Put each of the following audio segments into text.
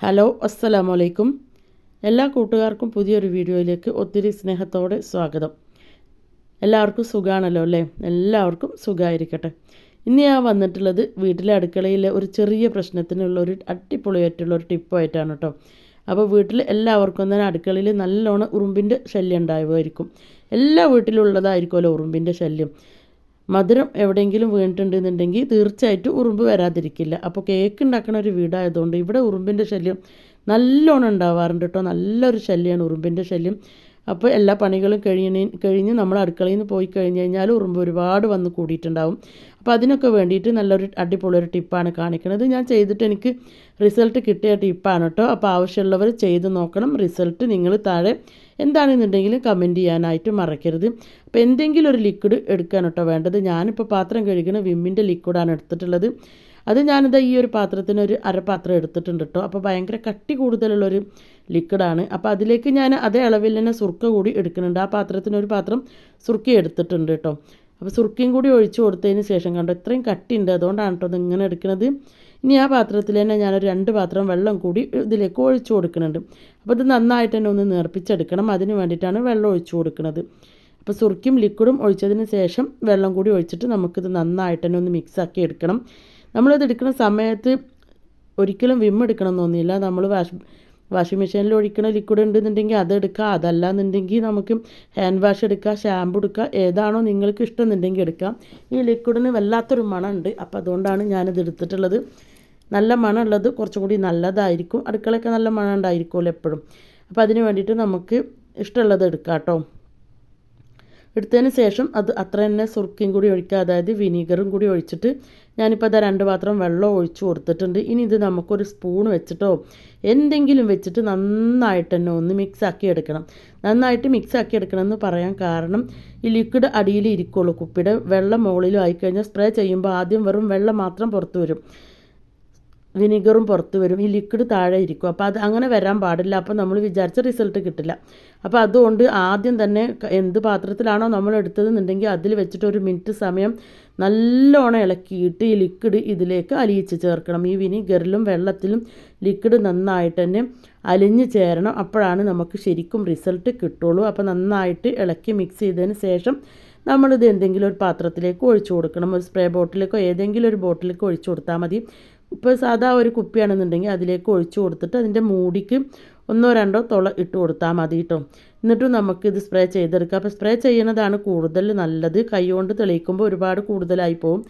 Hello അസ്സലാമു അലൈക്കും എല്ലാ കൂട്ടുകാർക്കും പുതിയൊരു വീഡിയോയിലേക്ക് ഒത്തിരി സ്നേഹത്തോടെ സ്വാഗതം. എല്ലാവർക്കും സുഖമാണല്ലോ അല്ലേ? എല്ലാവർക്കും സുഖമായിരിക്കട്ടെ ഇന്ന് ഞാൻ വന്നിട്ടുള്ളത് വീട്ടിലെ അടുക്കളയിലെ ഒരു ചെറിയ പ്രശ്നത്തിനുള്ള ഒരു അടിപൊളിയായിട്ടുള്ള ഒരു ടിപ്പായിട്ടാണ് കേട്ടോ. അപ്പോൾ വീട്ടിൽ എല്ലാവർക്കും തന്നെ അടുക്കളയിൽ നല്ലോണം ഉറുമ്പിന്റെ ശല്യം ഉണ്ടാവുമായിരിക്കും. എല്ലാ വീട്ടിലും ഉള്ളതായിരിക്കുമല്ലോ ഉറുമ്പിന്റെ ശല്യം. മധുരം എവിടെയെങ്കിലും വീണിട്ടുണ്ടെന്നുണ്ടെങ്കിൽ തീർച്ചയായിട്ടും ഉറുമ്പ് വരാതിരിക്കില്ല. അപ്പോൾ കേക്ക് ഉണ്ടാക്കുന്ന ഒരു വീടായതുകൊണ്ട് ഇവിടെ ഉറുമ്പിന്റെ ശല്യം നല്ലോണം ഉണ്ടാവാറുണ്ട് കേട്ടോ നല്ലൊരു ശല്യമാണ് ഉറുമ്പിന്റെ ശല്യം. അപ്പോൾ എല്ലാ പണികളും കഴിഞ്ഞ് കഴിഞ്ഞ് നമ്മൾ അടുക്കളയിൽ നിന്ന് പോയി കഴിഞ്ഞ് കഴിഞ്ഞാൽ ഉറുമ്പ് ഒരുപാട് വന്ന് കൂടിയിട്ടുണ്ടാവും. അപ്പോൾ അതിനൊക്കെ വേണ്ടിയിട്ട് നല്ലൊരു അടിപൊളി ഒരു ടിപ്പാണ് കാണിക്കുന്നത് ഞാൻ ചെയ്തിട്ട് എനിക്ക് റിസൾട്ട് കിട്ടിയ ടിപ്പാണ് കേട്ടോ. അപ്പോൾ ആവശ്യമുള്ളവർ ചെയ്ത് നോക്കണം. റിസൾട്ട് നിങ്ങൾ താഴെ എന്താണെന്നുണ്ടെങ്കിൽ കമന്റ് ചെയ്യാനായിട്ട് മറക്കരുത്. അപ്പോൾ എന്തെങ്കിലും ഒരു ലിക്വിഡ് എടുക്കാൻ കേട്ടോ വേണ്ടത്. ഞാനിപ്പോൾ പാത്രം കഴുകുന്ന വിമ്മിന്റെ ലിക്വിഡാണ് എടുത്തിട്ടുള്ളത്. അത് ഞാനിത് ഈ ഒരു പാത്രത്തിന് ഒരു അരപാത്രം എടുത്തിട്ടുണ്ട് കേട്ടോ അപ്പോൾ ഭയങ്കര കട്ടി കൂടുതലുള്ളൊരു ലിക്വിഡാണ് അപ്പോൾ അതിലേക്ക് ഞാൻ അതേ അളവിൽ തന്നെ സുർക്ക കൂടി എടുക്കുന്നുണ്ട്. ആ പാത്രത്തിന് ഒരു പാത്രം സുർക്കി എടുത്തിട്ടുണ്ട് കേട്ടോ അപ്പോൾ സുർക്കിയും കൂടി ഒഴിച്ചു കൊടുത്തതിന് ശേഷം കണ്ടോ ഇത്രയും കട്ടിയുണ്ട്. അതുകൊണ്ടാണ് കേട്ടോ ഇത് ഇങ്ങനെ എടുക്കുന്നത്. ഇനി ആ പാത്രത്തിൽ തന്നെ ഞാനൊരു രണ്ട് പാത്രം വെള്ളം കൂടി ഇതിലേക്ക് ഒഴിച്ചു കൊടുക്കുന്നുണ്ട്. അപ്പോൾ ഇത് നന്നായിട്ട് തന്നെ ഒന്ന് നേർപ്പിച്ചെടുക്കണം. അതിന് വേണ്ടിയിട്ടാണ് വെള്ളം ഒഴിച്ചു കൊടുക്കുന്നത്. അപ്പോൾ സുർക്കിയും ലിക്വിഡും ഒഴിച്ചതിന് ശേഷം വെള്ളം കൂടി ഒഴിച്ചിട്ട് നമുക്കിത് നന്നായിട്ട് തന്നെ ഒന്ന് മിക്സാക്കി എടുക്കണം. നമ്മളിത് എടുക്കുന്ന സമയത്ത് ഒരിക്കലും വിം എടുക്കണം എന്നൊന്നുമില്ല നമ്മൾ വാഷ് വാഷിംഗ് മെഷീനിൽ ഒഴിക്കുന്ന ലിക്വിഡ് ഉണ്ടെന്നുണ്ടെങ്കിൽ അതെടുക്കുക അതല്ല എന്നുണ്ടെങ്കിൽ നമുക്ക് ഹാൻഡ് വാഷ് എടുക്കുക ഷാമ്പു എടുക്കുക ഏതാണോ നിങ്ങൾക്ക് ഇഷ്ടം എന്നുണ്ടെങ്കിൽ എടുക്കാം. ഈ ലിക്വിഡിന് വല്ലാത്തൊരു മണമുണ്ട്. അപ്പോൾ അതുകൊണ്ടാണ് ഞാനിത് എടുത്തിട്ടുള്ളത്. നല്ല മണമുള്ളത് കുറച്ചും കൂടി നല്ലതായിരിക്കും. അടുക്കളയൊക്കെ നല്ല മണം ഉണ്ടായിരിക്കുമല്ലോ എപ്പോഴും. അപ്പോൾ അതിന് വേണ്ടിയിട്ട് നമുക്ക് ഇഷ്ടമുള്ളത് എടുക്കാം കേട്ടോ. എടുത്തതിന് ശേഷം അത് അത്ര തന്നെ സുർക്കയും കൂടി ഒഴിക്കുക. അതായത് വിനീഗറും കൂടി ഒഴിച്ചിട്ട് ഞാനിപ്പോൾ അതാ രണ്ട് പാത്രം വെള്ളം ഒഴിച്ചു കൊടുത്തിട്ടുണ്ട്. ഇനി ഇത് നമുക്കൊരു സ്പൂൺ വെച്ചിട്ടോ എന്തെങ്കിലും വെച്ചിട്ട് നന്നായിട്ട് തന്നെ ഒന്ന് മിക്സ് ആക്കി എടുക്കണം. നന്നായിട്ട് മിക്സ് ആക്കി എടുക്കണം എന്ന് പറയാൻ കാരണം ഈ ലിക്വിഡ് അടിയിൽ ഇരിക്കുള്ളൂ കുപ്പിയുടെ വെള്ളം മുകളിലും ആയിക്കഴിഞ്ഞാൽ സ്പ്രേ ചെയ്യുമ്പോൾ ആദ്യം വെറും വെള്ളം മാത്രം പുറത്തു വരും. വിനിഗറും പുറത്ത് വരും. ഈ ലിക്വിഡ് താഴെ ഇരിക്കും. അപ്പോൾ അത് അങ്ങനെ വരാൻ പാടില്ല. അപ്പോൾ നമ്മൾ വിചാരിച്ച റിസൾട്ട് കിട്ടില്ല. അപ്പോൾ അതുകൊണ്ട് ആദ്യം തന്നെ എന്ത് പാത്രത്തിലാണോ നമ്മൾ എടുത്തതെന്നുണ്ടെങ്കിൽ അതിൽ വെച്ചിട്ട് ഒരു മിനിറ്റ് സമയം നല്ലോണം ഇളക്കിയിട്ട് ഈ ലിക്വിഡ് ഇതിലേക്ക് അലിയിച്ച് ചേർക്കണം. ഈ വിനിഗറിലും വെള്ളത്തിലും ലിക്വിഡ് നന്നായിട്ട് തന്നെ അലിഞ്ഞ് ചേരണം. അപ്പോഴാണ് നമുക്ക് ശരിക്കും റിസൾട്ട് കിട്ടുള്ളൂ. അപ്പോൾ നന്നായിട്ട് ഇളക്കി മിക്സ് ചെയ്തതിന് ശേഷം നമ്മളിത് എന്തെങ്കിലും ഒരു പാത്രത്തിലേക്ക് ഒഴിച്ചു കൊടുക്കണം. ഒരു സ്പ്രേ ബോട്ടിലേക്കോ ഏതെങ്കിലും ഒരു ബോട്ടിലേക്കോ ഒഴിച്ചു കൊടുത്താൽ മതി. ഇപ്പോൾ സാധാ ഒരു കുപ്പിയാണെന്നുണ്ടെങ്കിൽ അതിലേക്ക് ഒഴിച്ചു കൊടുത്തിട്ട് അതിന്റെ മൂടിക്ക് ഒന്നോ രണ്ടോ തുള ഇട്ട് കൊടുത്താൽ മതി കേട്ടോ. എന്നിട്ടും നമുക്കിത് സ്പ്രേ ചെയ്തെടുക്കാം. അപ്പോൾ സ്പ്രേ ചെയ്യുന്നതാണ് കൂടുതൽ നല്ലത്. കൈകൊണ്ട് തെളിയിക്കുമ്പോൾ ഒരുപാട് കൂടുതലായി പോകും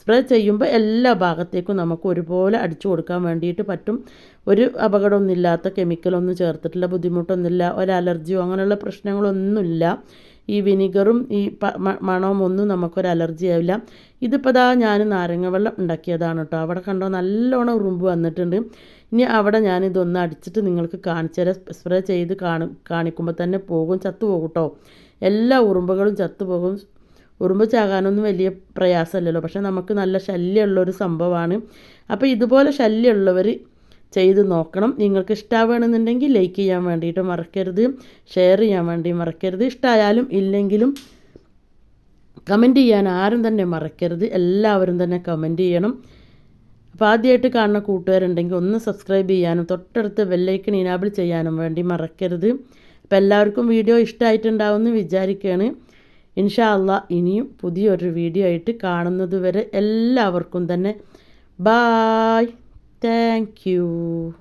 സ്പ്രേ ചെയ്യുമ്പോൾ എല്ലാ ഭാഗത്തേക്കും നമുക്ക് ഒരുപോലെ അടിച്ചു കൊടുക്കാൻ വേണ്ടിയിട്ട് പറ്റും. ഒരു അപകടമൊന്നുമില്ലാത്ത കെമിക്കലൊന്നും ചേർത്തിട്ടില്ല ബുദ്ധിമുട്ടൊന്നുമില്ല. ഒരു അലർജിയോ അങ്ങനെയുള്ള പ്രശ്നങ്ങളൊന്നുമില്ല. ഈ വിനിഗറും ഈ മണവും ഒന്നും നമുക്കൊരു അലർജി ആവില്ല. ഇതിപ്പോൾ ദാ ഞാൻ നാരങ്ങ വെള്ളം ഉണ്ടാക്കിയതാണ് കേട്ടോ. അവിടെ കണ്ടോ നല്ലോണം ഉറുമ്പ് വന്നിട്ടുണ്ട്. ഇനി അവിടെ ഞാനിതൊന്ന് അടിച്ചിട്ട് നിങ്ങൾക്ക് കാണിച്ചു തരാം. സ്പ്രേ ചെയ്ത് കാണും കാണിക്കുമ്പോൾ തന്നെ പോകും. ചത്തു പോകും കേട്ടോ. എല്ലാ ഉറുമ്പുകളും ചത്തു പോകും. ഉറുമ്പ് ചാകാനൊന്നും വലിയ പ്രയാസമല്ലല്ലോ. പക്ഷേ നമുക്ക് നല്ല ശല്യമുള്ളൊരു സംഭവമാണ് അപ്പോൾ ഇതുപോലെ ശല്യമുള്ളവർ ചെയ്ത് നോക്കണം. നിങ്ങൾക്ക് ഇഷ്ടമാവുകയാണെന്നുണ്ടെങ്കിൽ ലൈക്ക് ചെയ്യാൻ വേണ്ടിയിട്ട് മറക്കരുത്. ഷെയർ ചെയ്യാൻ വേണ്ടി മറക്കരുത്. ഇഷ്ടമായാലും ഇല്ലെങ്കിലും കമന്റ് ചെയ്യാൻ ആരും തന്നെ മറക്കരുത്. എല്ലാവരും തന്നെ കമന്റ് ചെയ്യണം. അപ്പോൾ ആദ്യമായിട്ട് കാണുന്ന കൂട്ടുകാരുണ്ടെങ്കിൽ ഒന്ന് സബ്സ്ക്രൈബ് ചെയ്യാനും തൊട്ടടുത്ത് ബെല്ലൈക്കൺ ഇനാബിൾ ചെയ്യാനും വേണ്ടി മറക്കരുത്. അപ്പോൾ എല്ലാവർക്കും വീഡിയോ ഇഷ്ടമായിട്ടുണ്ടാവുമെന്ന് വിചാരിക്കുകയാണ് ഇൻഷാ അല്ല ഇനിയും പുതിയൊരു വീഡിയോ ആയിട്ട് കാണുന്നത് വരെ എല്ലാവർക്കും തന്നെ ബായ് Thank you.